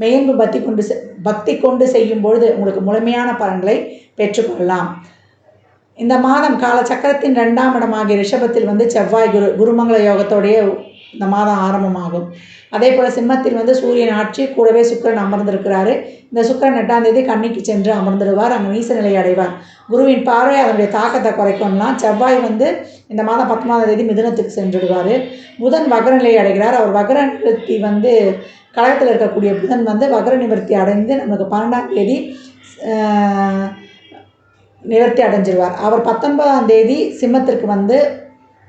மெய்யன்பு பக்தி கொண்டு செ- பக்தி கொண்டு செய்யும் பொழுது உங்களுக்கு முழுமையான பலன்களை பெற்றுக்கொள்ளலாம். இந்த மாதம் காலச்சக்கரத்தின் ரெண்டாம் இடமாகிய ரிஷபத்தில் வந்து செவ்வாய் குரு குருமங்கள யோகத்தோடைய இந்த மாதம் ஆரம்பமாகும். அதே போல் சிம்மத்தில் வந்து சூரியன் ஆட்சி கூடவே சுக்கிரன் அமர்ந்திருக்கிறாரு. இந்த சுக்கிரன் எட்டாம் தேதி கண்ணிக்கு சென்று அமர்ந்துடுவார். அங்கே நீச நிலை அடைவார். குருவின் பார்வை அதனுடைய தாக்கத்தை குறைக்கும்லாம். செவ்வாய் வந்து இந்த மாதம் பத்தொன்பதாம் தேதி மிதுனத்துக்கு சென்றுடுவார். புதன் வகரநிலை அடைகிறார். அவர் வக்ர வந்து கழகத்தில் இருக்கக்கூடிய புதன் வந்து வக்ர நிவர்த்தி அடைந்து நமக்கு பன்னெண்டாம் தேதி நிவர்த்தி அடைஞ்சிருவார். அவர் பத்தொன்பதாம் தேதி சிம்மத்திற்கு வந்து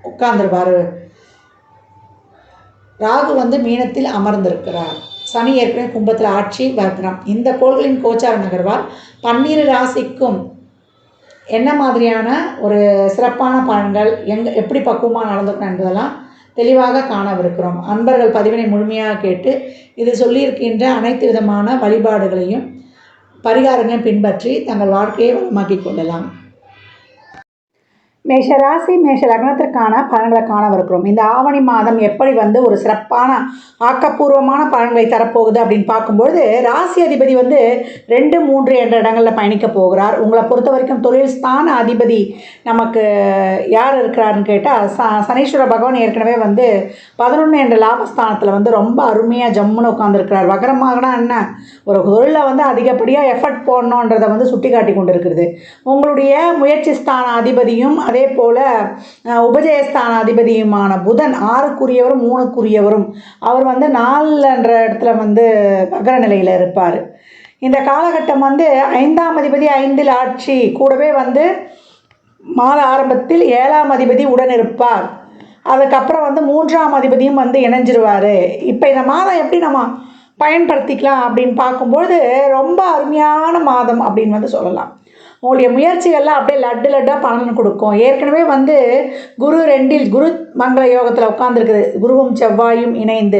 உட்கார்ந்துருவார் ராகு வந்து மீனத்தில் அமர்ந்திருக்கிறார். சனி ஏற்கனவே கும்பத்தில் ஆட்சி வக்ரம் இந்த கோள்களின் கோச்சார நகர்வால் பன்னிரு ராசிக்கும் என்ன மாதிரியான ஒரு சிறப்பான பலன்கள் எங்க எப்படி பக்குவமாக நடந்துக்கணும் என்பதெல்லாம் தெளிவாக காணவிருக்கிறோம். அன்பர்கள் பதிவினை முழுமையாக கேட்டு இது சொல்லியிருக்கின்ற அனைத்து விதமான வழிபாடுகளையும் பரிகாரங்களையும் பின்பற்றி தங்கள் வாழ்க்கையை வளமாக்கிக் கொள்ளலாம். மேஷ ராசி மேஷ லக்னத்திற்கான பலன்களை காணவிருக்கிறோம். இந்த ஆவணி மாதம் எப்படி வந்து ஒரு சிறப்பான ஆக்கப்பூர்வமான பலன்களை தரப்போகுது அப்படின்னு பார்க்கும்பொழுது ராசி அதிபதி வந்து ரெண்டு மூன்று என்ற இடங்களில் பயணிக்க போகிறார். உங்களை பொறுத்த வரைக்கும் தொழில் ஸ்தான அதிபதி நமக்கு யார் இருக்கிறாருன்னு கேட்டால் ச சனீஸ்வர பகவான் ஏற்கனவே வந்து பதினொன்று என்ற லாபஸ்தானத்தில் வந்து ரொம்ப அருமையாக ஜம்முன்னு உட்காந்துருக்கிறார் வகரமாகனா என்ன? ஒரு தொழிலில் வந்து அதிகப்படியாக எஃபர்ட் போடணுன்றதை வந்து சுட்டி காட்டி கொண்டு இருக்கிறது உங்களுடைய முயற்சி ஸ்தான அதிபதியும் அதே போல் உபஜயஸ்தானாதிபதியுமான உபஜயஸ்தான அதிபதியுமான புதன் ஆறுக்குரியவரும் மூணுக்குரியவரும். அவர் வந்து நாலுன்ற இடத்துல வந்து மகர நிலையில் இருப்பார். இந்த காலகட்டம் வந்து ஐந்தாம் அதிபதி ஐந்தில் ஆட்சி கூடவே வந்து மாத ஆரம்பத்தில் ஏழாம் அதிபதி உடன் இருப்பார். அதுக்கப்புறம் வந்து மூன்றாம் அதிபதியும் வந்து இணைஞ்சிருவார். இப்போ இந்த மாதம் எப்படி நம்ம பயன்படுத்திக்கலாம் அப்படின்னு பார்க்கும்பொழுது ரொம்ப அருமையான மாதம் அப்படின்னு வந்து சொல்லலாம். உங்களுடைய முயற்சிகள்லாம் அப்படியே லட்டு லட்டாக பலன் கொடுக்கும். ஏற்கனவே வந்து குரு ரெண்டில் குரு மங்கள யோகத்தில் உட்காந்துருக்குது குருவும் செவ்வாயும் இணைந்து.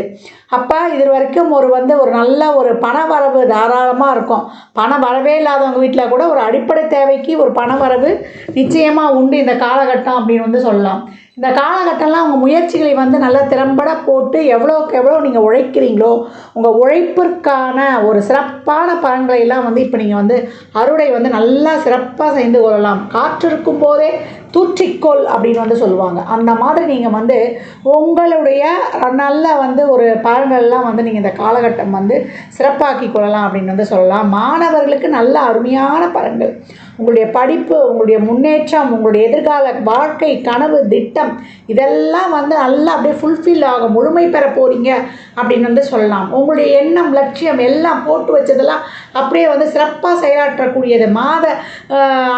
அப்போ இது வரைக்கும் ஒரு வந்து ஒரு நல்ல ஒரு பண வரவு தாராளமாக இருக்கும். பணம் வரவே இல்லாதவங்க வீட்டில் கூட ஒரு அடிப்படை தேவைக்கு ஒரு பண வரவு நிச்சயமாக உண்டு இந்த காலகட்டம் அப்படின்னு வந்து சொல்லலாம். இந்த காலகட்டம்லாம் உங்கள் முயற்சிகளை வந்து நல்லா திறம்பட போட்டு எவ்வளோக்கு எவ்வளோ நீங்கள் உழைக்கிறீங்களோ உங்கள் உழைப்பிற்கான ஒரு சிறப்பான பலன்களை எல்லாம் வந்து இப்போ நீங்கள் வந்து அறுவடை வந்து நல்லா சிறப்பாக செய்து கொள்ளலாம். காற்று இருக்கும் போதே தூற்றிக்கொள் அப்படின்னு வந்து சொல்லுவாங்க. அந்த மாதிரி நீங்கள் வந்து உங்களுடைய நல்ல வந்து ஒரு பலன்கள்லாம் வந்து நீங்கள் இந்த காலகட்டம் வந்து சிறப்பாக்கி கொள்ளலாம் அப்படின்னு வந்து சொல்லலாம். மாணவர்களுக்கு நல்ல அருமையான பலன்கள். உங்களுடைய படிப்பு உங்களுடைய முன்னேற்றம் உங்களுடைய எதிர்கால வாழ்க்கை கனவு திட்டம் இதெல்லாம் வந்து நல்லா அப்படியே ஃபுல்ஃபில் ஆகும் முழுமை பெற போகிறீங்க அப்படின்னு வந்து சொல்லலாம். உங்களுடைய எண்ணம் லட்சியம் எல்லாம் போட்டு வச்சதெல்லாம் அப்படியே வந்து சிறப்பாக செயலாற்றக்கூடியது. மாத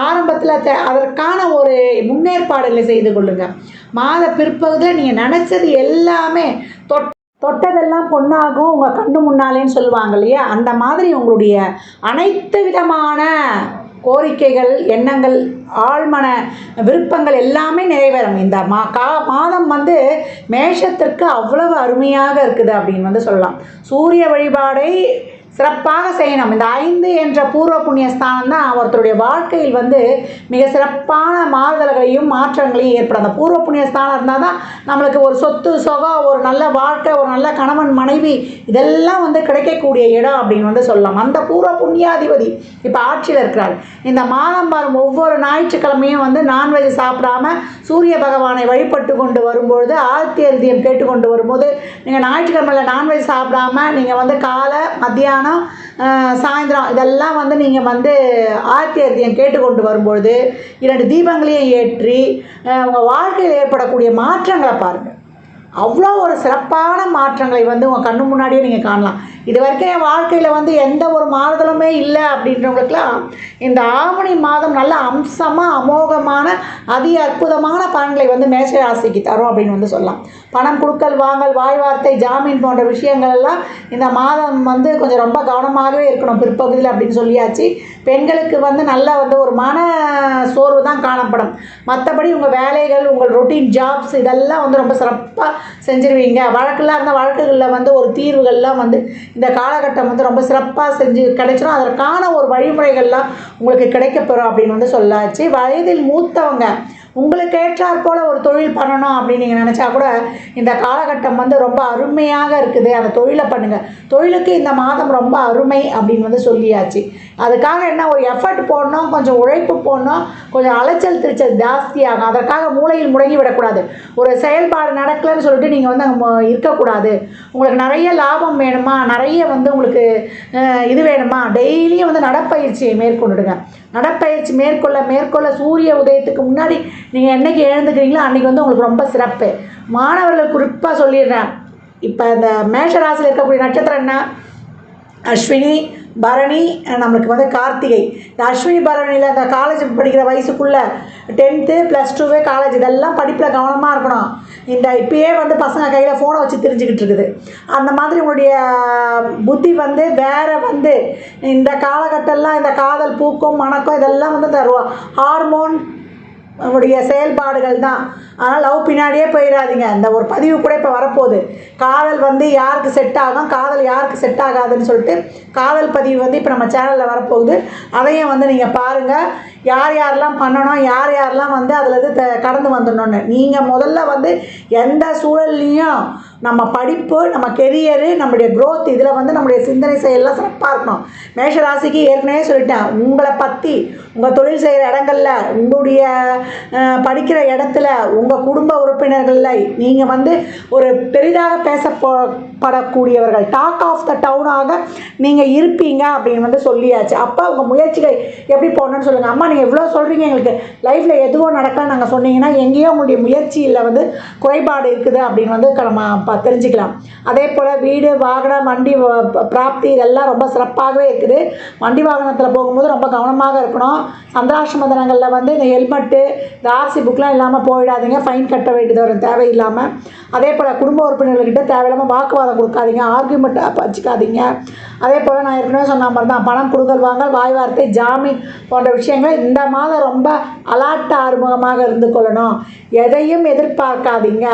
ஆரம்பத்தில் த அதற்கான ஒரு முன்னேற்பாடுகளை செய்து கொள்ளுங்கள் மாத பிற்பகுதியில் நீங்கள் நினச்சது எல்லாமே தொட் தொட்டதெல்லாம் பொண்ணாகும் உங்கள் கண்ணு முன்னாலேன்னு சொல்லுவாங்க இல்லையா? அந்த மாதிரி உங்களுடைய அனைத்து விதமான கோரிக்கைகள் எண்ணங்கள் ஆழ்மன விருப்பங்கள் எல்லாமே நிறைவேறும். இந்த மா கா மாதம் வந்து மேஷத்திற்கு அவ்வளவு அருமையாக இருக்குது அப்படின்னு வந்து சொல்லலாம். சூரிய வழிபாடை சிறப்பாக செய்யணும். இந்த ஐந்து என்ற பூர்வ புண்ணிய ஸ்தானம் தான் ஒருத்தருடைய வாழ்க்கையில் வந்து மிக சிறப்பான மாறுதல்களையும் மாற்றங்களையும் ஏற்படும். அந்த பூர்வ புண்ணிய ஸ்தானம் இருந்தால் தான் நம்மளுக்கு ஒரு சொத்து சொகம் ஒரு நல்ல வாழ்க்கை ஒரு நல்ல கணவன் மனைவி இதெல்லாம் வந்து கிடைக்கக்கூடிய இடம் அப்படின்னு வந்து சொல்லலாம். அந்த பூர்வ புண்ணியாதிபதி இப்போ ஆட்சியில் இருக்கிறார். இந்த மாதம் வரும் ஒவ்வொரு ஞாயிற்றுக்கிழமையும் வந்து நான்வெஜ் சாப்பிடாம சூரிய பகவானை வழிபட்டு கொண்டு வரும்பொழுது ஆதித்ய ஹிருதயம் கேட்டுக்கொண்டு வரும்போது நீங்கள் ஞாயிற்றுக்கிழமையில் நான்வெஜ் சாப்பிடாம நீங்கள் வந்து காலை மத்தியானம் மத்தியானம் சாயந்தரம் இதெல்லாம் வந்து நீங்கள் வந்து ஆர்த்தி அர்த்தியம் கேட்டுக்கொண்டு வரும்பொழுது இரண்டு தீபங்களையும் ஏற்றி உங்கள் வாழ்க்கையில் ஏற்படக்கூடிய மாற்றங்களை பாருங்கள் அவ்வளோ ஒரு சிறப்பான மாற்றங்களை வந்து உங்கள் கண்ணு முன்னாடியே நீங்கள் காணலாம். இது வரைக்கும் என் வாழ்க்கையில் வந்து எந்த ஒரு மாறுதலுமே இல்லை அப்படின்றவங்களுக்குலாம் இந்த ஆவணி மாதம் நல்ல அம்சமாக அமோகமான அதி அற்புதமான பலன்களை வந்து மேஷராசிக்கு தரும் அப்படின்னு வந்து சொல்லலாம். பணம் கொடுக்கல் வாங்கல் வாய் வார்த்தை ஜாமீன் போன்ற விஷயங்கள் எல்லாம் இந்த மாதம் வந்து கொஞ்சம் ரொம்ப கவனமாகவே இருக்கணும். பிற்பகுதியில் அப்படின்னு சொல்லியாச்சு. பெண்களுக்கு வந்து நல்ல வந்து ஒரு மன சோர்வு தான் காணப்படும். மற்றபடி உங்கள் வேலைகள் உங்கள் ரொட்டீன் ஜாப்ஸ் இதெல்லாம் வந்து ரொம்ப சிறப்பாக செஞ்சுருவீங்க. வழக்கெல்லாம் இருந்த வழக்குகளில் வந்து ஒரு தீர்வுகள்லாம் வந்து இந்த காலகட்டம் வந்து ரொம்ப சிறப்பாக செஞ்சு கிடைச்சிடும் அதற்கான ஒரு வழிமுறைகள்லாம் உங்களுக்கு கிடைக்கப்பெறும் அப்படின்னு வந்து சொல்லாச்சு. வயதில் மூத்தவங்க உங்களுக்கு ஏற்றாற் போல் ஒரு தொழில் பண்ணணும் அப்படின்னு நீங்கள் நினச்சா கூட இந்த காலகட்டம் வந்து ரொம்ப அருமையாக இருக்குது. அந்த தொழிலை பண்ணுங்கள் தொழிலுக்கு இந்த மாதம் ரொம்ப அருமை அப்படின்னு வந்து சொல்லியாச்சு. அதுக்காக என்ன ஒரு எஃபர்ட் போடணும் கொஞ்சம் உழைப்பு போடணும் கொஞ்சம் அலைச்சல் திருச்சல் ஜாஸ்தியாகும். அதற்காக மூளையில் முடங்கி விடக்கூடாது. ஒரு செயல்பாடு நடக்கலைன்னு சொல்லிட்டு நீங்கள் வந்து அங்கே இருக்கக்கூடாது. உங்களுக்கு நிறைய லாபம் வேணுமா? நிறைய வந்து உங்களுக்கு இது வேணுமா? டெய்லியும் வந்து நடப்பயிற்சியை மேற்கொண்டுடுங்க. நடப்பயிற்சி மேற்கொள்ள மேற்கொள்ள சூரிய உதயத்துக்கு முன்னாடி நீங்கள் என்னைக்கு எழுந்துக்கிறீங்களோ அன்றைக்கி வந்து உங்களுக்கு ரொம்ப சிறப்பு. மாணவர்கள் குறிப்பாக சொல்லிடுறேன். இப்போ இந்த மேஷராசியில் இருக்கக்கூடிய நட்சத்திரம் என்ன? அஸ்வினி பரணி நம்மளுக்கு வந்து கார்த்திகை. இந்த அஸ்வினி பரணியில் இந்த காலேஜ் படிக்கிற வயசுக்குள்ளே டென்த்து ப்ளஸ் டூவே காலேஜ் இதெல்லாம் படிப்பில் கவனமாக இருக்கணும். இந்த இப்பயே வந்து பசங்க கையில் ஃபோனை வச்சு தெரிஞ்சுக்கிட்டு இருக்குது. அந்த மாதிரி உங்களுடைய புத்தி வந்து வேற வந்து இந்த காலகட்டம்லாம் இந்த காதல் பூக்கும் மணக்கம் இதெல்லாம் வந்து இந்த ஹார்மோன் உங்களுடைய செயல்பாடுகள் தான். ஆனால் லவ் பின்னாடியே போயிடாதீங்க இந்த ஒரு பதிவு கூட இப்போ வரப்போகுது. காதல் வந்து யாருக்கு செட் ஆகும்? காதல் யாருக்கு செட் ஆகாதுன்னு சொல்லிட்டு காதல் பதிவு வந்து இப்போ நம்ம சேனலில் வரப்போகுது. அதையும் வந்து நீங்கள் பாருங்கள் யார் யாரெல்லாம் பண்ணணும்? யார் யாரெல்லாம் வந்து அதில் இது த- கடந்து வந்துடணும்னு. நீங்கள் முதல்ல வந்து எந்த சூழல்லையும் நம்ம படிப்பு நம்ம கெரியரு நம்முடைய க்ரோத் இதில் வந்து நம்முடைய சிந்தனை செயல்லாம் சிறப்பாக இருக்கணும். மேஷராசிக்கு ஏற்கனவே சொல்லிட்டேன். உங்களை பற்றி உங்கள் தொழில் செய்கிற இடங்களில் உங்களுடைய படிக்கிற இடத்துல உங்கள் குடும்ப உறுப்பினர்களில் நீங்கள் வந்து ஒரு பெரிதாக பேசப்படக்கூடியவர்கள் டாக் ஆஃப் த டவுனாக நீங்கள் இருப்பீங்க அப்படின்னு வந்து சொல்லியாச்சு. அப்போ உங்கள் முயற்சிகள் எப்படி போடணும்னு சொல்லுங்கள் அம்மா நீங்கள் இவ்வளோ சொல்கிறீங்க எங்களுக்கு. லைஃப்பில் எதுவும் நடக்கல நாங்கள் சொன்னீங்கன்னா எங்கேயோ உங்களுடைய முயற்சியில் வந்து குறைபாடு இருக்குது அப்படின்னு வந்து நம்ம தெரிஞ்சுக்கலாம். அதே போல் வீடு வாகனம் வண்டி பிராப்தி இதெல்லாம் ரொம்ப சிறப்பாகவே இருக்குது. வண்டி வாகனத்தில் போகும்போது ரொம்ப கவனமாக இருக்கணும். சந்திராஷ்டம தினங்களில் வந்து இந்த ஹெல்மெட்டு இந்த ஆர்சி புக்லாம் இல்லாமல் போயிடாதீங்க. ஃபைன் கட்ட வேண்டியது வரும் தேவையில்லாமல் அதே போல் குடும்ப உறுப்பினர்கள்கிட்ட தேவையில்லாமல் வாக்குவாதம் கொடுக்காதீங்க. ஆர்கியூமெண்ட் வச்சுக்காதீங்க. அதே போல் நான் ஏற்கனவே சொன்ன மாதிரி தான் பணம் கொடுக்கல் வாங்கல் வாய் வார்த்தை ஜாமீன் போன்ற விஷயங்கள் இந்த மாதம் ரொம்ப அலாட்ட ஆறுமுகமாக இருந்து கொள்ளணும். எதையும் எதிர்பார்க்காதீங்க.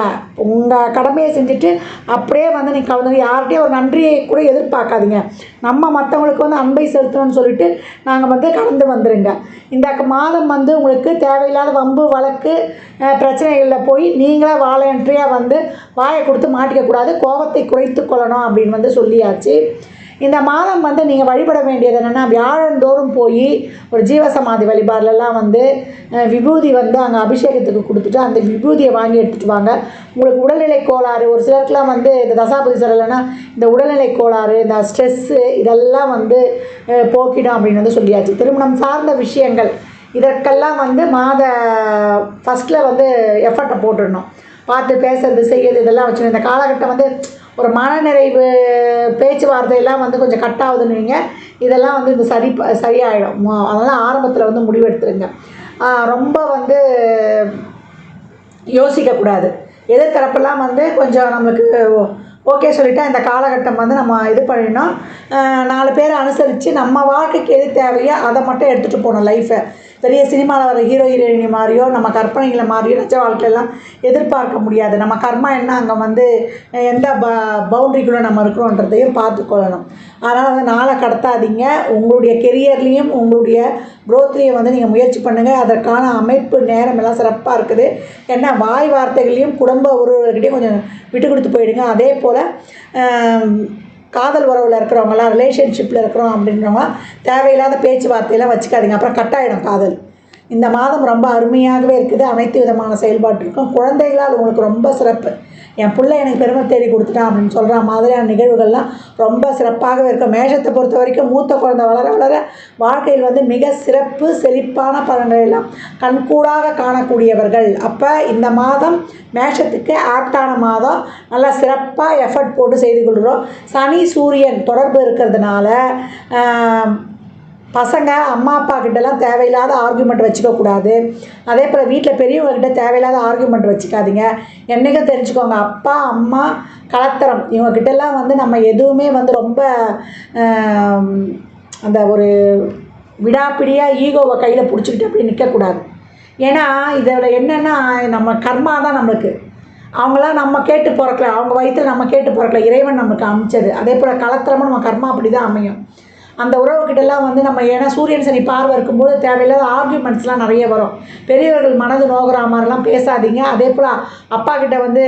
உங்கள் கடமையை செஞ்சுட்டு அப்படியே வந்து நீங்கள் கலந்து யார்கிட்டையும் ஒரு நன்றியை கூட எதிர்பார்க்காதீங்க. நம்ம மற்றவங்களுக்கு வந்து அன்பை செலுத்தணும்னு சொல்லிட்டு நாங்கள் வந்து கலந்து வந்துடுங்க இந்த மாதம் வந்து உங்களுக்கு தேவையில்லாத வம்பு வழக்கு பிரச்சனைகளில் போய் நீங்களே வாலண்ட்ரியாக வந்து வாயை கொடுத்து மாட்டிக்கக்கூடாது. கோபத்தை குறைத்து கொள்ளணும் அப்படின்னு வந்து சொல்லியாச்சு. இந்த மாதம் வந்து நீங்கள் வழிபட வேண்டியது என்னென்னா வியாழந்தோறும் போய் ஒரு ஜீவசமாதி வழிபாடுலலாம் வந்து விபூதி வந்து அங்கே அபிஷேகத்துக்கு கொடுத்துட்டு அந்த விபூதியை வாங்கி எடுத்துகிட்டு வாங்க. உங்களுக்கு உடல்நிலை கோளாறு ஒரு சிலருக்குலாம் வந்து இந்த தசாபதி சரலைனா இந்த உடல்நிலை கோளாறு இந்த ஸ்ட்ரெஸ்ஸு இதெல்லாம் வந்து போக்கிடும் அப்படின்னு வந்து சொல்லியாச்சு. திருமணம் சார்ந்த விஷயங்கள் இதற்கெல்லாம் வந்து மாத ஃபஸ்ட்டில் வந்து எஃபர்ட்டை போட்டுடணும். பார்த்து பேசுறது செய்யறது இதெல்லாம் வச்சுருந்தோம் இந்த காலகட்டம் வந்து ஒரு மனநிறைவு பேச்சுவார்த்தையெல்லாம் வந்து கொஞ்சம் கட் ஆகுதுன்னு வைங்க. இதெல்லாம் வந்து இந்த சரி ப- சரியாயிடும் அதனால் ஆரம்பத்தில் வந்து முடிவெடுத்துருங்க ரொம்ப வந்து யோசிக்கக்கூடாது எதிர்த்தரப்பெல்லாம் வந்து கொஞ்சம் நம்மளுக்கு ஓகே சொல்லிவிட்டு இந்த காலகட்டம் வந்து நம்ம இது பண்ணிடணும். நாலு பேரை அனுசரித்து நம்ம வாழ்க்கைக்கு எது தேவையோ அதை மட்டும் எடுத்துகிட்டு போகணும் லைஃப்பை பெரிய சினிமாவில் வர ஹீரோ ஹீரோயினி மாதிரியோ நம்ம கற்பனைகளை மாதிரியோ நிஜ வாழ்க்கையெல்லாம் எதிர்பார்க்க முடியாது. நம்ம கர்மா என்ன அங்கே வந்து எந்த ப பவுண்ட்ரிக்குள்ளே நம்ம இருக்கிறோன்றதையும் பார்த்துக்கொள்ளணும். அதனால் வந்து நாளை கடத்தாதீங்க. உங்களுடைய கெரியர்லேயும் உங்களுடைய க்ரோத்லேயும் வந்து நீங்கள் முயற்சி பண்ணுங்கள் அதற்கான அமைப்பு நேரம் எல்லாம் சிறப்பாக இருக்குது. ஏன்னா வாய் வார்த்தைகளையும் குடும்ப உறவுகள்கிட்டையும் கொஞ்சம் விட்டு கொடுத்து போயிடுங்க. அதே போல் காதல் உறவில் இருக்கிறவங்களாம் ரிலேஷன்ஷிப்பில் இருக்கிறோம் அப்படின்றவங்க தேவையில்லாத பேச்சுவார்த்தையெல்லாம் வச்சுக்காதீங்க. அப்புறம் கட்டாயிடும் காதல். இந்த மாதம் ரொம்ப அருமையாகவே இருக்குது. அனைத்து விதமான செயல்பாட்டிற்கும் குழந்தைகளால் உங்களுக்கு ரொம்ப சிறப்பு. என் பிள்ளை எனக்கு பெருமை தேடி கொடுத்துட்டான் அப்படின்னு சொல்கிற மாதிரியான நிகழ்வுகள்லாம் ரொம்ப சிறப்பாகவே இருக்கும். மேஷத்தை பொறுத்த வரைக்கும் மூத்த குழந்தை வளர வளர வாழ்க்கையில் வந்து மிக சிறப்பு செழிப்பான பலன்கள் எல்லாம் கண்கூடாக காணக்கூடியவர்கள். அப்போ இந்த மாதம் மேஷத்துக்கு ஆப்டான மாதம். நல்லா சிறப்பாக எஃபர்ட் போட்டு செய்து கொள்கிறோம். சனி சூரியன் தொடர்பு இருக்கிறதுனால பசங்க அம்மா அப்பா கிட்டலாம் தேவையில்லாத ஆர்குமெண்ட் வச்சுக்கக்கூடாது அதே போல் வீட்டில் பெரியவங்கக்கிட்ட தேவையில்லாத ஆர்குமெண்ட் வச்சுக்காதீங்க. என்றைக்கும் தெரிஞ்சுக்கோங்க அப்பா அம்மா கலத்தரம். இவங்கக்கிட்டலாம் வந்து நம்ம எதுவுமே வந்து ரொம்ப அந்த ஒரு விடாப்பிடியாக ஈகோவை கையில் பிடிச்சிக்கிட்டு அப்படி நிற்கக்கூடாது ஏன்னா இதில் என்னென்னா நம்ம கர்மா தான் நம்மளுக்கு. அவங்களாம் நம்ம கேட்டு பிறக்கல. அவங்க வயிற்றில் நம்ம கேட்டு பிறக்கல. இறைவன் நமக்கு அமைச்சது. அதே போல் கலத்திரமும் நம்ம கர்மா அப்படி தான் அமையும். அந்த உறவுக்கிட்டலாம் வந்து நம்ம ஏன்னா சூரியன் சனி பார்வை இருக்கும்போது தேவையில்லாத ஆர்கியூமெண்ட்ஸ்லாம் நிறைய வரும். பெரியவர்கள் மனது நோகிற மாதிரிலாம் பேசாதீங்க. அதே போல் அப்பா கிட்ட வந்து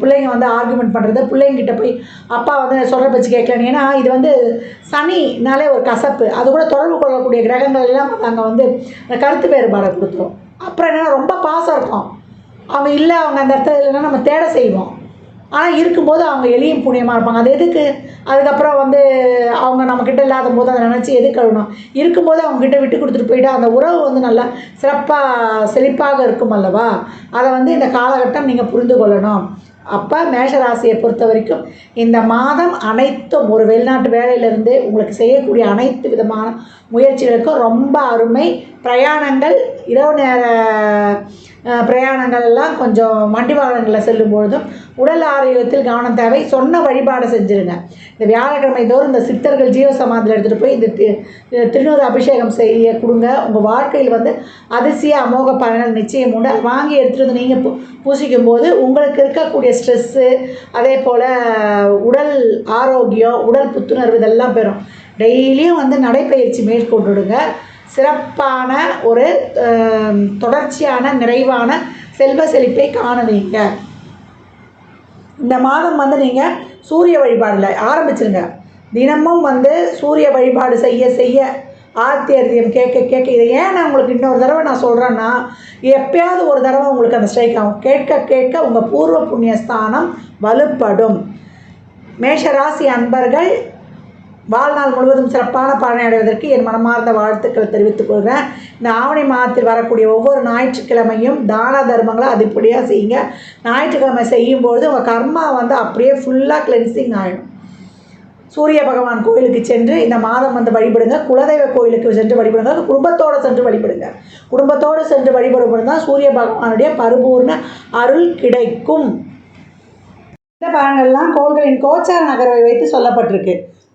பிள்ளைங்க வந்து ஆர்கியூமெண்ட் பண்ணுறது பிள்ளைங்கிட்ட போய் அப்பா வந்து சொல்கிற பச்சு கேட்கலன்னு ஏன்னா இது வந்து சனினாலே ஒரு கசப்பு. அது கூட தொடர்பு கொள்ளக்கூடிய கிரகங்கள் எல்லாம் அங்கே வந்து அந்த கருத்து வேறுபாடை கொடுத்துரும். அப்புறம் என்னென்னா ரொம்ப பாசம் இருக்கும். அவங்க இல்லை அவங்க அந்த இடத்துல இல்லைன்னா நம்ம தேட செய்வோம். ஆனால் இருக்கும்போது அவங்க எளியும் புண்ணியமாக இருப்பாங்க. அது எதுக்கு? அதுக்கப்புறம் வந்து அவங்க நம்மக்கிட்ட இல்லாத போது அதை நினச்சி எதுக்கு கழுவணும் இருக்கும்போது அவங்கக்கிட்ட விட்டு கொடுத்துட்டு போயிட்டு அந்த உறவு வந்து நல்லா சிறப்பாக செழிப்பாக இருக்கும் அல்லவா? அதை வந்து இந்த காலகட்டம் நீங்கள் புரிந்து கொள்ளணும். அப்போ மேஷராசியை பொறுத்த வரைக்கும் இந்த மாதம் அனைத்தும் ஒரு வெளிநாட்டு வேலையிலேருந்து உங்களுக்கு செய்யக்கூடிய அனைத்து விதமான முயற்சிகளுக்கும் ரொம்ப அருமை பிரயாணங்கள் இரவு நேர பிரயாணங்கள் எல்லாம் கொஞ்சம் வண்டி வாகனங்களில் செல்லும் பொழுதும் உடல் ஆரோக்கியத்தில் கவனம் தேவை. சொன்ன வழிபாடு செஞ்சுருங்க. இந்த வியாழக்கிழமை தோறும் இந்த சித்தர்கள் ஜீவ சமாதியில் எடுத்துகிட்டு போய் இந்த திருநூறு அபிஷேகம் செய்ய கொடுங்க. உங்கள் வாழ்க்கையில் வந்து அதிசய அமோக பலன்கள் நிச்சயம் உண்டு. வாங்கி எடுத்துகிட்டு வந்து நீங்கள் பூ பூசிக்கும் போது உங்களுக்கு இருக்கக்கூடிய ஸ்ட்ரெஸ்ஸு அதே போல் உடல் ஆரோக்கியம் உடல் புத்துணர்வு இதெல்லாம் பெறும். டெய்லியும் வந்து நடைப்பயிற்சி மேற்கொண்டுடுங்க. சிறப்பான ஒரு தொடர்ச்சியான நிறைவான செல்வ செழிப்பை காணுவீங்க இந்த மாதம் வந்து நீங்கள் சூரிய வழிபாடில் ஆரம்பிச்சிருங்க. தினமும் வந்து சூரிய வழிபாடு செய்ய செய்ய ஆத்தியர்த்தியம் கேட்க கேட்க இதை ஏன் நான் உங்களுக்கு இன்னொரு தடவை நான் சொல்கிறேன்னா எப்பயாவது ஒரு தடவை உங்களுக்கு அந்த ஸ்ட்ரைக் ஆகும். கேட்க கேட்க உங்கள் பூர்வ புண்ணிய ஸ்தானம் வலுப்படும். மேஷராசி அன்பர்கள் வாழ்நாள் முழுவதும் சிறப்பான பலனை அடைவதற்கு என் மனமார்ந்த வாழ்த்துக்களை தெரிவித்துக் கொள்கிறேன். இந்த ஆவணி மாதத்தில் வரக்கூடிய ஒவ்வொரு ஞாயிற்றுக்கிழமையும் தான தர்மங்களை அதிப்படியாக செய்யுங்க. ஞாயிற்றுக்கிழமை செய்யும்போது உங்கள் கர்மா வந்து அப்படியே ஃபுல்லாக கிளென்சிங் ஆகிடும் சூரிய பகவான் கோயிலுக்கு சென்று இந்த மாதம் வந்து வழிபடுங்க. குலதெய்வ கோயிலுக்கு சென்று வழிபடுங்க. குடும்பத்தோடு சென்று வழிபடுங்க. குடும்பத்தோடு சென்று வழிபடும் தான் சூரிய பகவானுடைய பரிபூர்ண அருள் கிடைக்கும். இந்த பலன்கள்லாம் கோள்களின் கோச்சார நகர்வை வைத்து சொல்லப்பட்டிருக்கு.